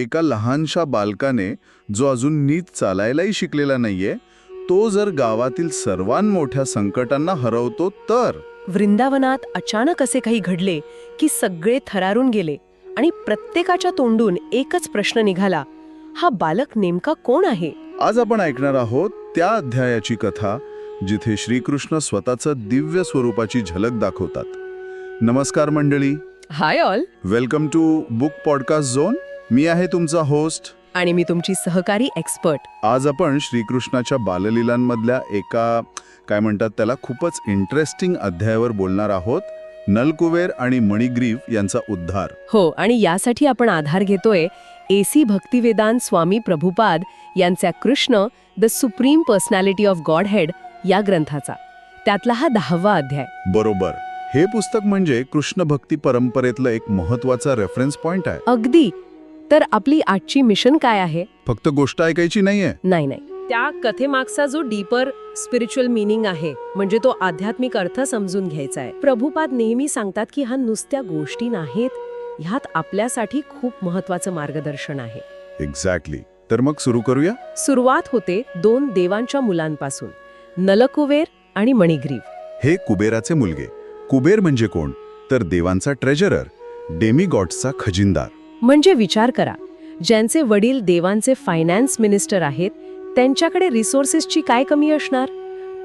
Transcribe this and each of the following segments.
एका लहानशा बालकाने जो अजून नीट चालायलाही शिकलेला नाहीये तो जर गावातील सर्वांमोठ्या संकटांना हरवतो तर? वृंदावनात अचानक असे काही घडले की सगळे थरारून गेले आणि प्रत्येकाच्या तोंडून एकच प्रश्न निघाला हा बालक नेमका कोण आहे? आज आपण ऐकणार आहोत त्या अध्यायाची कथा जिथे श्रीकृष्ण स्वतःचं दिव्य स्वरूपाची झलक दाखवतात. नमस्कार मंडळी. Hi all welcome to book podcast zone मी आहे तुमचा होस्ट. आणि मी तुमची सहकारी एक्सपर्ट आज आपण श्रीकृष्णाच्या बाललीलांमधल्या एका काय म्हणतात त्याला खूपच इंटरेस्टिंग अध्यायावर बोलणार आहोत. नलकुबेर आणि मणिग्रीव यांचा उद्धार. हो आणि यासाठी आपण आधार घेतोय एसी भक्तिवेदांत स्वामी प्रभुपाद यांच्या Krishna the supreme personality of godhead या ग्रंथाचा. त्यातला हा दहावा अध्याय. बरोबर. हे पुस्तक म्हणजे कृष्ण भक्ती परंपरेतलं एक महत्त्वाचा रेफरन्स पॉइंट आहे. अगदी. तर आपली आजची मिशन काय आहे? फक्त गोष्ट ऐकायची नाहीये. नाही नाही. त्या कथेमागचा जो डीपर स्पिरिच्युअल मिनिंग आहे म्हणजे तो आध्यात्मिक अर्थ समजून घ्यायचा आहे. प्रभुपाद नेहमी सांगतात की हा नुसत्या गोष्टी नाहीत ह्यात आपल्यासाठी खूप महत्वाचं मार्गदर्शन आहे. एक्झॅक्टली तर मग सुरू करूया? सुरुवात होते दोन देवांच्या मुलांपासून नलकुवेर आणि मणिग्रीव. हे कुबेराचे मुलगे. कुबेर म्हणजे कोण? तर देवांचा ट्रेजरर डेमिगॉड्सचा खजिनदार. म्हणजे विचार करा ज्यांचे वडील देवांचे फायनान्स मिनिस्टर आहेत त्यांच्याकडे रिसोर्सेसची काय कमी असणार?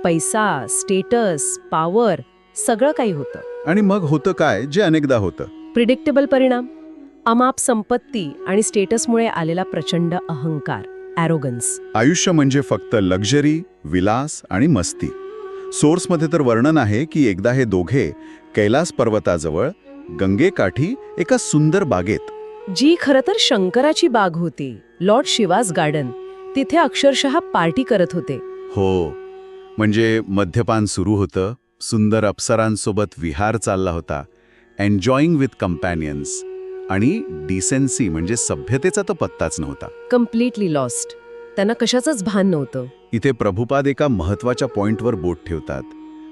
पैसा स्टेटस पॉवर सगळं काही होतं. आणि मग होतं काय जे अनेकदा होतं? प्रिडिक्टेबल परिणाम. अमाप संपत्ती आणि स्टेटसमुळे आलेला प्रचंड अहंकार ॲरोगन्स आयुष्य म्हणजे फक्त लक्झरी विलास आणि मस्ती. सोर्समध्ये तर वर्णन आहे की एकदा हे दोघे कैलास पर्वताजवळ गंगेकाठी एका सुंदर बागेत जी खरं तर शंकराची बाग होती लॉर्ड शिवाज गार्डन. तिथे अक्षरशः पार्टी करत होते. हो म्हणजे मद्यपान सुरू होतं सुंदर अप्सरांसोबत विहार चालला होता एन्जॉईंग विथ कंपॅनियन्स. आणि डिसेन्सी म्हणजे सभ्यतेचा तर पत्ताच नव्हता. Completely lost. त्यांना कशाचंच भान नव्हतं. इथे प्रभुपाद एका महत्त्वाच्या पॉइंटवर बोट ठेवतात.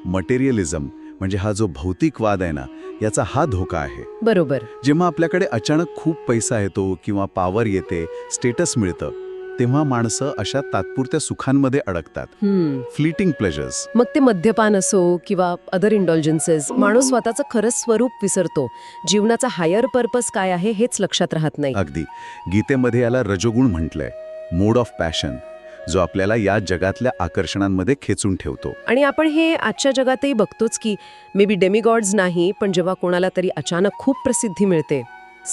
मटेरियलिझम म्हणजे हा जो भौतिकवाद आहे ना याचा हा धोका आहे. बरोबर. जेव्हा आपल्याकडे अचानक खूप पैसा येतो किंवा पावर येते स्टेटस मिळतं तेव्हा माणसं अशा तात्पुरत्या सुखांमध्ये अडकतात. हम्म. फ्लिटिंग प्लेजर्स मग ते मद्यपान असो किंवा अदर इंडॉल्जन्सेस माणूस स्वतःचं खरंच स्वरूप विसरतो. जीवनाचा हायर पर्पज काय आहे हेच लक्षात राहत नाही. अगदी. गीतेमध्ये याला रजोगुण म्हटलंय. मोड ऑफ पॅशन जो आपल्याला या जगातल्या आकर्षणांमध्ये खेचून ठेवतो. आणि आपण हे आजच्या जगातही बघतोच की मे बी डेमिगॉड्स नाही पण जेव्हा कोणाला तरी अचानक खूप प्रसिद्धी मिळते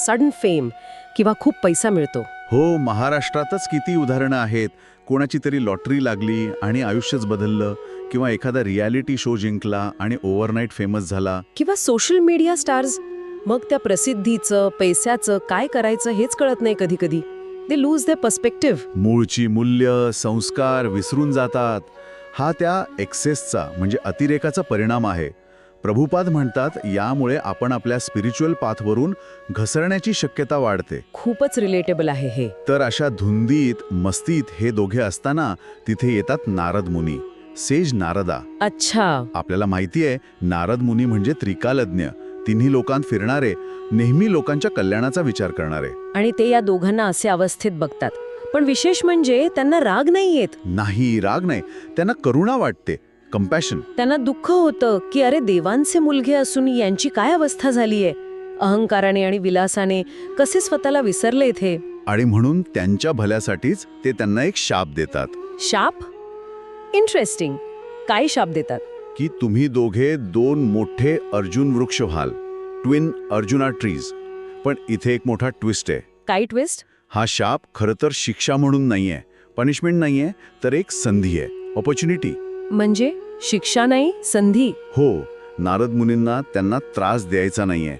सडन फेम किंवा खूप पैसा मिळतो. हो महाराष्ट्रातच किती उदाहरणं आहेत. कोणाची तरी लॉटरी लागली आणि आयुष्यच बदललं किंवा एखादा रियालिटी शो जिंकला आणि ओव्हरनाईट फेमस झाला. किंवा सोशल मीडिया स्टार्स मग त्या प्रसिद्धीचं पैशाचं काय करायचं हेच कळत नाही कधी कधी दे लूज द पर्स्पेक्टिव्ह मूळची मूल्य संस्कार विसरून जातात. हा त्या एक्सेसचा म्हणजे अतिरेकाचा परिणाम आहे. प्रभुपाद म्हणतात यामुळे आपण आपल्या स्पिरिच्युअल पाथवरून घसरण्याची शक्यता वाढते. खूपच रिलेटेबल आहे हे. तर अशा धुंदीत मस्तीत हे दोघे असताना तिथे येतात नारद मुनी. सेज नारदा. अच्छा. आपल्याला माहिती आहे नारद मुनी म्हणजे त्रिकालज्ञ. तिन्ही लोकांत फिरणारे नेहमी लोकांच्या कल्याणाचा विचार करणारे. आणि ते या दोघांना असे अवस्थेत बघतात. पण विशेष म्हणजे त्यांना राग नाही येत नाही राग नाही. त्यांना करुणा वाटते कंपॅशन त्यांना दुःख होतं की अरे देवांचे मुलगे असून यांची काय अवस्था झालीये? अहंकाराने आणि विलासाने कसे स्वतःला विसरले इथे आणि म्हणून त्यांच्या भल्यासाठीच ते त्यांना एक शाप देतात. शाप? इंटरेस्टिंग काय शाप देतात? की तुम्ही दोघे दोन मोठे अर्जुन वृक्ष व्हाल. ट्विन अर्जुना ट्रीज पण इथे एक मोठा ट्विस्ट आहे. काय ट्विस्ट हा शाप खरं तर शिक्षा म्हणून नाहीये. पनिशमेंट नाहीये तर एक संधी आहे. ऑपॉर्च्युनिटी म्हणजे शिक्षा नाही संधी? हो नारद मुनींना त्यांना त्रास द्यायचा नाहीये.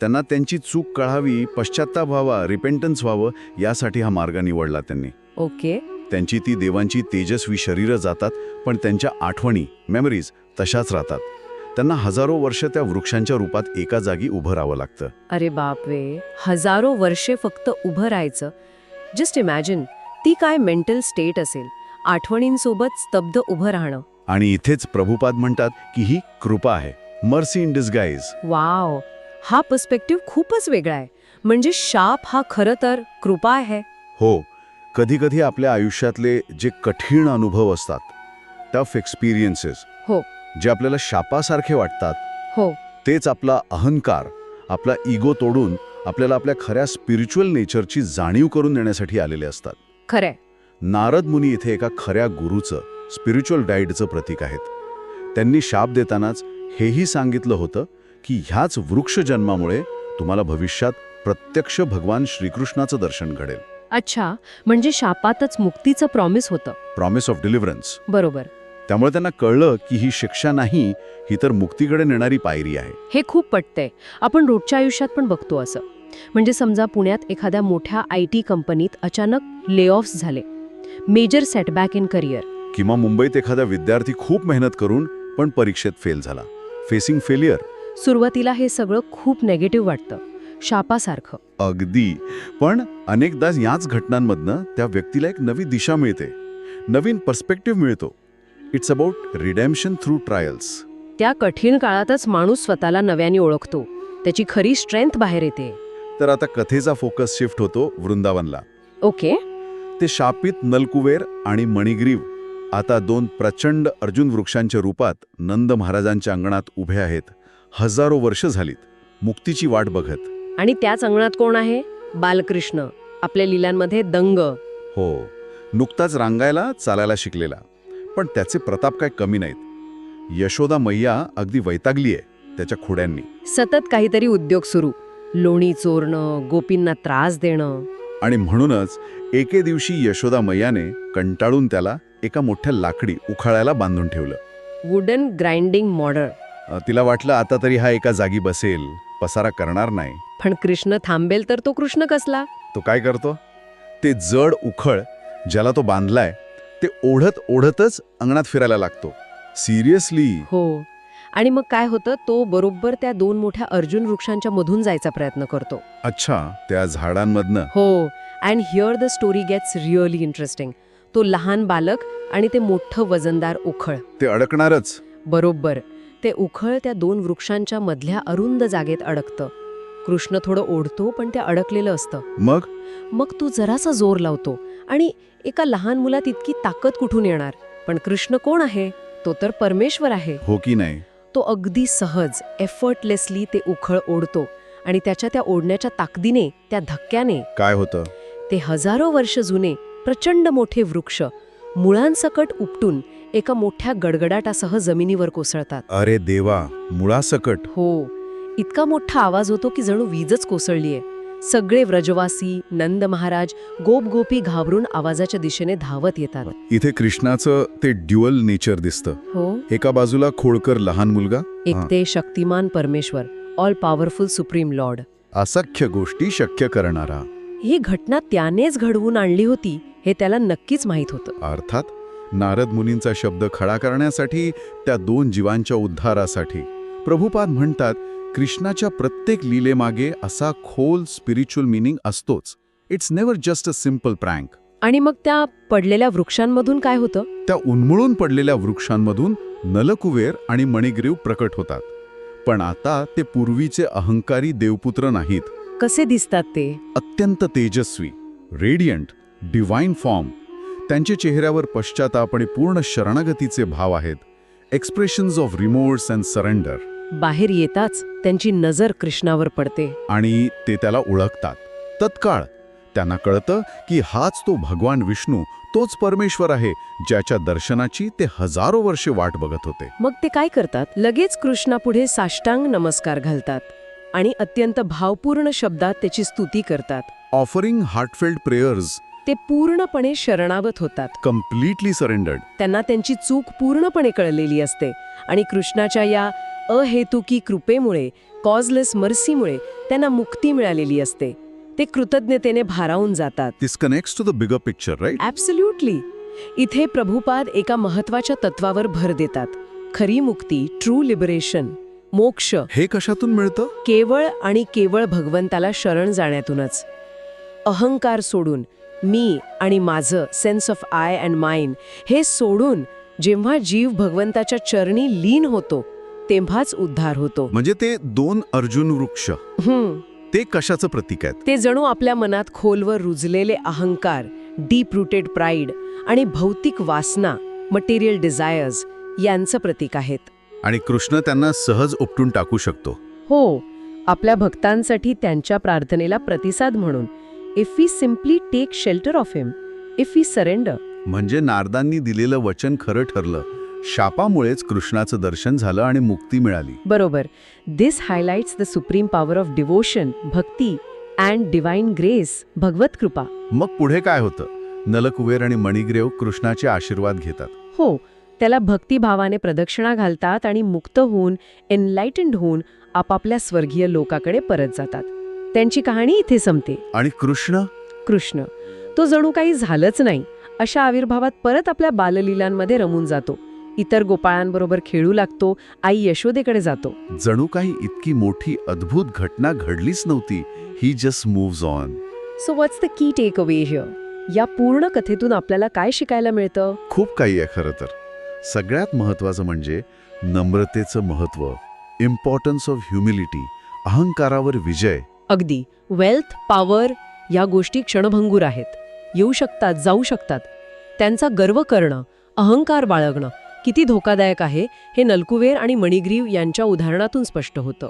त्यांना त्यांची चूक कळावी पश्चात्ताप व्हावा रिपेंटन्स व्हावं यासाठी हा मार्ग निवडला त्यांनी. ओके. त्यांची ती देवांची तेजस्वी शरीरं जातात पण त्यांच्या आठवणी मेमरीज तशाच राहतात. त्यांना हजारो वर्ष त्या वृक्षांच्या रूपात एका जागी उभं राहावं लागतं. अरे बापरे! हजारो वर्षे फक्त उभं राहायचं. जस्ट इमॅजिन ती काय मेंटल स्टेट असेल. आठवणींसोबत स्तब्ध उभं राहणं. आणि इथेच प्रभुपाद म्हणतात की ही कृपा आहे. मर्सी इन डिस्गाईज वाव हा पर्स्पेक्टिव्ह खूपच वेगळा आहे. म्हणजे शाप हा खरं तर कृपा आहे. हो कधीकधी आपल्या आयुष्यातले जे कठीण अनुभव असतात टफ एक्सपिरियन्सेस हो. जे आपल्याला शापासारखे वाटतात. हो. तेच आपला अहंकार आपला इगो तोडून आपल्याला आपल्या खऱ्या स्पिरिच्युअल नेचरची जाणीव करून देण्यासाठी आलेले असतात. खरंय. नारद मुनी इथे एका खऱ्या गुरुचं स्पिरिच्युअल गाईडचं प्रतीक आहेत. त्यांनी शाप देतानाच हेही सांगितलं होतं की ह्याच वृक्ष जन्मामुळे तुम्हाला भविष्यात प्रत्यक्ष भगवान श्रीकृष्णाचं दर्शन घडेल. अच्छा म्हणजे शापातच मुक्तीचं प्रॉमिस होतं. प्रॉमिस ऑफ डिलिव्हरन्स बरोबर. त्यामुळे त्यांना कळलं की ही शिक्षा नाही ही तर मुक्तीकडे नेणारी पायरी आहे. हे खूप पटतंय. आपण रोजच्या आयुष्यात पण बघतो असं. म्हणजे समजा पुण्यात एखाद्या मोठ्या आय टी कंपनीत अचानक ले झाले. मेजर सेटबॅक इन करिअर किंवा मुंबईत एखादा विद्यार्थी खूप मेहनत करून पण परीक्षेत फेल झाला. फेसिंग फेलियर सुरुवातीला हे सगळं खूप नेगेटिव्ह वाटतं. शापासारखं. अगदी. पण अनेकदा याच घटनांमधनं त्या व्यक्तीला एक नवी दिशा मिळते. नवीन पर्स्पेक्टिव्ह मिळतो. It's about redemption through trials त्या कठीण काळातच माणूस स्वतःला नव्याने ओळखतो. त्याची खरी स्ट्रेंथ बाहेर येते. तर आता कथेचा फोकस शिफ्ट होतो वृंदावनला. ओके. ते शापित नलकुवेर आणि मणिग्रीव आता दोन प्रचंड अर्जुन वृक्षांच्या रूपात नंद महाराजांच्या अंगणात उभे आहेत हजारो वर्ष झालीत मुक्तीची वाट बघत. आणि त्याच अंगणात कोण आहे? बालकृष्ण आपल्या लिलांमध्ये दंग. हो नुकताच रांगायला चालायला शिकलेला. पण त्याचे प्रताप काय कमी नाहीत. यशोदा मैया अगदी वैतागली आहे त्याच्या खोड्यांनी. सतत काहीतरी उद्योग सुरू. लोणी चोरणं गोपींना त्रास देणं. आणि म्हणूनच एके दिवशी यशोदा मैयाने कंटाळून त्याला एका मोठ्या लाकडी उखाळायला बांधून ठेवलं. वुडन ग्राइंडिंग मॉडर तिला वाटलं आता तरी हा एका जागी बसेल पसारा करणार नाही. पण कृष्ण थांबेल तर तो कृष्ण कसला? तो काय करतो? ते जड उखळ ज्याला तो बांधलाय ते ओढत ओढतच अंगणात फिरायला लागतो. सिरियसली हो. आणि मग काय होतं? तो बरोबर त्या दोन मोठ्या अर्जुन वृक्षांच्या मधून जायचा प्रयत्न करतो. अच्छा त्या झाडांमधनं. हो. And here the story gets really interesting तो लहान बालक आणि ते मोठं वजनदार उखळ. ते अडकणारच. बरोबर. ते उखळ त्या दोन वृक्षांच्या मधल्या अरुंद जागेत अडकतं. कृष्ण थोडं ओढतो पण ते अडकलेलं असतं. मग? मग तू जरासा जोर लावतो. आणि एका लहान मुलात इतकी ताकद कुठून येणार? पण कृष्ण कोण आहे? तो तर परमेश्वर आहे. हो की नाही? तो अगदी सहज एफर्टलेसली ते उखळ ओढतो आणि त्याच्या त्या ओढण्याच्या ताकदीने त्या धक्क्याने. काय होतं? ते हजारो वर्ष जुने प्रचंड मोठे वृक्ष मुळांसकट उपटून एका मोठ्या गडगडाटासह जमिनीवर कोसळतात. अरे देवा मुळासकट. हो. इतका मोठा आवाज होतो की जणू वीजच कोसळलीये. सगळे व्रजवासी नंद महाराज गोप गोपी घाबरून आवाजाच्या दिशेने धावत येतात. इथे कृष्णाचं ते ड्युअल नेचर दिसतं. हो. एका बाजूला खोडकर लहान मुलगा. एक ते शक्तिमान परमेश्वर ऑल पॉवरफुल सुप्रीम लॉर्ड असंख्य गोष्टी शक्य करणारा. ही घटना त्यानेच घडवून आणली होती हे त्याला नक्कीच माहीत होतं. अर्थात नारद मुनींचा शब्द खडा करण्यासाठी त्या दोन जीवांच्या उद्धारासाठी. प्रभुपाद म्हणतात कृष्णाच्या प्रत्येक लीलेमागे असा खोल स्पिरिच्युअल मिनिंग असतोच. It's never just a simple prank आणि मग त्या पडलेल्या वृक्षांमधून काय होतं? त्या उन्मळून पडलेल्या वृक्षांमधून नलकुवेर आणि मणिग्रीव प्रकट होतात. पण आता ते पूर्वीचे अहंकारी देवपुत्र नाहीत. कसे दिसतात ते? अत्यंत तेजस्वी रेडियंट डिवाइन फॉर्म त्यांच्या चेहऱ्यावर पश्चाताप आणि पूर्ण शरणागतीचे भाव आहेत. Expressions of remorse and surrender बाहेर येताच त्यांची नजर कृष्णावर पडते. आणि ते त्याला ओळखतात. तत्काळ त्यांना कळतं की हाच तो भगवान विष्णू तोच परमेश्वर आहे ज्याच्या दर्शनाची ते हजारो वर्षे वाट बघत होते. मग ते काय करतात? लगेच कृष्णापुढे साष्टांग नमस्कार घालतात आणि अत्यंत भावपूर्ण शब्दात त्याची स्तुती करतात. ऑफरिंग हार्टफेल्ड प्रेयर्स ते पूर्णपणे शरणागत होतात. कम्प्लिटली सरेंडर्ड त्यांना त्यांची चूक पूर्णपणे कळलेली असते आणि कृष्णाच्या या अहेतुकी कृपेमुळे कॉजलेस मर्सीमुळे त्यांना मुक्ती मिळालेली असते. ते कृतज्ञतेने भारावून जातात. This connects to the bigger picture right absolutely इथे प्रभुपाद एका महत्त्वाच्या तत्वावर भर देतात. खरी मुक्ती ट्रू लिबरेशन मोक्ष. हे कशातून मिळतं? केवळ आणि केवळ भगवंताला शरण जाण्यातूनच. अहंकार सोडून मी आणि माझं sense of I and mine हे सोडून जेव्हा जीव भगवंताच्या चरणी लीन होतो तेव्हाच उद्धार होतो. म्हणजे ते दोन अर्जुन वृक्ष. ते कशाचं प्रतीक आहेत? ते जणू आपल्या मनात खोलवर रुजलेले अहंकार डीप रूटेड प्राईड आणि भौतिक वासना मटेरियल डिझायर्स यांचं प्रतीक आहेत. आणि कृष्ण त्यांना सहज उपटून टाकू शकतो. हो आपल्या भक्तांसाठी त्यांच्या प्रार्थनेला प्रतिसाद म्हणून if we simply take shelter of him if we surrender म्हणजे नारदांनी दिलेलं वचन खरं ठरलं शापामुळेच कृष्णाचं दर्शन झालं आणि मुक्ती मिळाली. बरोबर. This highlights the supreme power of devotion Bhakti and divine grace भगवत कृपा मग पुढे काय होतं? नलकुबेर आणि मणिग्रेव कृष्णाचे आशीर्वाद घेतात. हो त्याला भक्तिभावाने प्रदक्षिणा घालतात आणि मुक्त होऊन एनलाइटन्ड होऊन आपापल्या स्वर्गीय लोकाकडे परत जातात. त्यांची कहाणी इथे संपते. आणि कृष्ण? कृष्ण. तो जणू काही झालंच नाही. अशा आविर्भावात परत आपल्या बाललीलांमध्ये रमून जातो. इतर गोपाळांबरोबर खेळू लागतो आई यशोदेकडे जातो. जणू काही इतकी मोठी अद्भुत घटना घडलीच नव्हती. ही just moves on so what's the key takeaway here या पूर्ण कथेतून आपल्याला काय शिकायला मिळतं? खूप काही आहे खरं तर. सगळ्यात महत्वाचं म्हणजे नम्रतेचं महत्त्व इम्पॉर्टन्स ऑफ ह्युमिलिटी अहंकारावर विजय. अगदी. वेल्थ पॉवर या गोष्टी क्षणभंगूर आहेत. येऊ शकतात जाऊ शकतात. त्यांचा गर्व करणं अहंकार बाळगणं किती धोकादायक आहे हे नलकुवेर आणि मणिग्रीव यांच्या उदाहरणातून स्पष्ट होतं.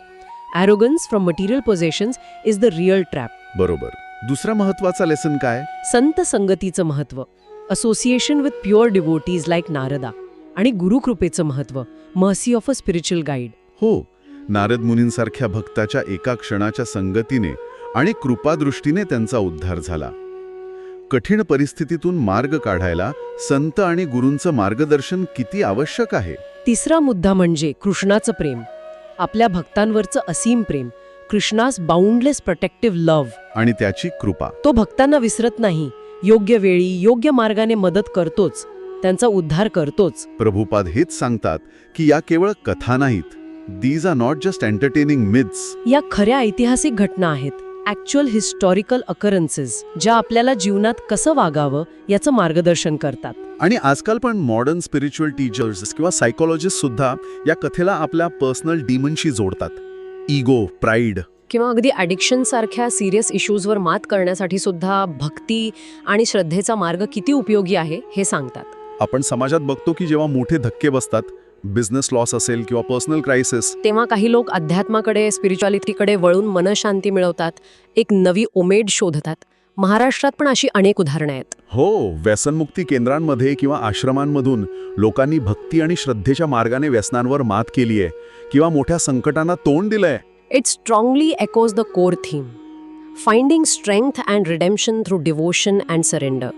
Arrogance from material possessions is the real trap बरोबर. दुसरा महत्त्वाचा लेसन काय? संत संगतीचं महत्त्व. Association with pure devotees like Narada आणि गुरुकृपेचं महत्त्व. Mercy of a spiritual guide हो. नारद मुनींसारख्या भक्ताच्या एका क्षणाच्या संगतीने आणि कृपादृष्टीने त्यांचा उद्धार झाला. कठीण परिस्थितीतून मार्ग काढायला संत आणि गुरूंचं मार्गदर्शन किती आवश्यक आहे? तिसरा मुद्दा म्हणजे कृष्णाचं प्रेम. आपल्या भक्तांवरचं असीम प्रेम कृष्णास बाउंडलेस प्रोटेक्टिव्ह लव्ह आणि त्याची कृपा. तो भक्तांना विसरत नाही. योग्य वेळी योग्य मार्गाने मदत करतोच. त्यांचा उद्धार करतोच. प्रभुपाद हेच सांगतात की या केवळ कथा नाहीत. These are not just entertaining myths या खऱ्या ऐतिहासिक घटना आहेत. ॲक्च्युअल हिस्टॉरिकल अकरन्सेस ज्या आपल्याला जीवनात कसं वागावं याचं मार्गदर्शन करतात. आणि आजकाल पण मॉडर्न स्पिरिच्युअल टीचर्स किंवा सायकोलॉजिस्ट सुद्धा या कथेला आपल्या पर्सनल डिमनशी जोडतात. इगो प्राईड किंवा अगदी ॲडिक्शन सारख्या सिरियस इश्यूजवर मात करण्यासाठी सुद्धा भक्ती आणि श्रद्धेचा मार्ग किती उपयोगी आहे हे सांगतात. आपण समाजात बघतो की जेव्हा मोठे धक्के बसतात बिझनेस लॉस असेल किंवा पर्सनल क्रायसिस तेव्हा काही लोक अध्यात्माकडे स्पिरिच्युअलिटीकडे वळून मनशांती मिळवतात एक नवी उमेद शोधतात. महाराष्ट्रात पण अशी अनेक उदाहरणं आहेत. हो व्यसनमुक्ती केंद्रांमध्ये किंवा आश्रमांमधून लोकांनी भक्ती आणि श्रद्धेच्या मार्गाने व्यसनांवर मात केली आहे किंवा मोठ्या संकटांना तोंड दिलंय. It strongly echoes the core theme finding strength and redemption through devotion and surrender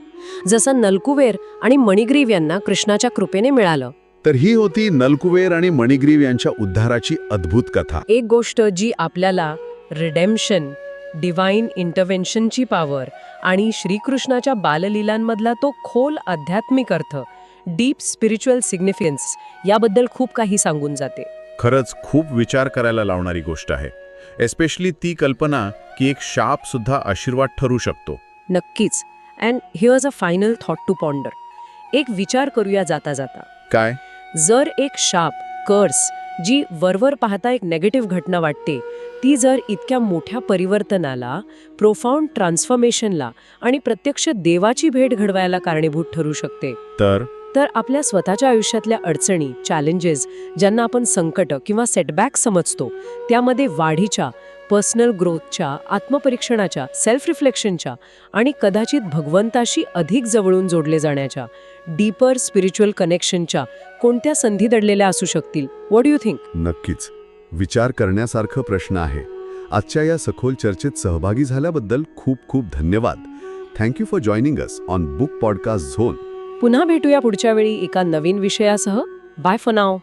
जसं नलकुवेर आणि मणिग्रीव यांना कृष्णाच्या कृपेने मिळालं. तर ही होती नलकुवेर आणि मणिग्रीव यांच्या उद्धाराची अद्भुत कथा. एक गोष्ट जी आपल्याला रिडेम्शन डिवाइन इंटरव्हेन्शनची पॉवर आणि श्रीकृष्णाच्या बाललीलांमधला तो खोल आध्यात्मिक अर्थ डीप स्पिरिच्युअल सिग्निफिकन्स याबद्दल खूप काही सांगून जाते. खरंच खूप विचार करायला लावणारी गोष्ट आहे. एस्पेशली ती कल्पना की एक शाप सुद्धा आशीर्वाद ठरू शकतो. नक्कीच. And here's a final thought to ponder एक विचार करूया जाता जाता. काय? जर एक शाप कर्स जी वरवर पाहता एक नेगेटिव्ह घटना वाटते ती जर इतक्या मोठ्या परिवर्तनाला प्रोफाऊंड ट्रान्सफॉर्मेशनला आणि प्रत्यक्ष देवाची भेट घडवायला कारणीभूत ठरू शकते. तर? तर आपल्या स्वतःच्या आयुष्यातल्या अडचणी चॅलेंजेस ज्यांना आपण संकट किंवा सेटबॅक समजतो त्यामध्ये वाढीच्या पर्सनल ग्रोथच्या आत्मपरीक्षणाच्या सेल्फ रिफ्लेक्शनच्या आणि कदाचित भगवंताशी अधिक जवळून जोडले जाण्याच्या डीपर स्पिरिच्युअल कनेक्शनच्या कोणत्या संधी दडलेल्या असू शकतील? वॉट यू थिंक नक्कीच. विचार करण्यासारखं प्रश्न आहे. आजच्या या सखोल चर्चेत सहभागी झाल्याबद्दल खूप खूप धन्यवाद. Thank you for joining us on book podcast zone पुन्हा भेटूया पुढच्या वेळी एका नवीन विषयासह. Bye for now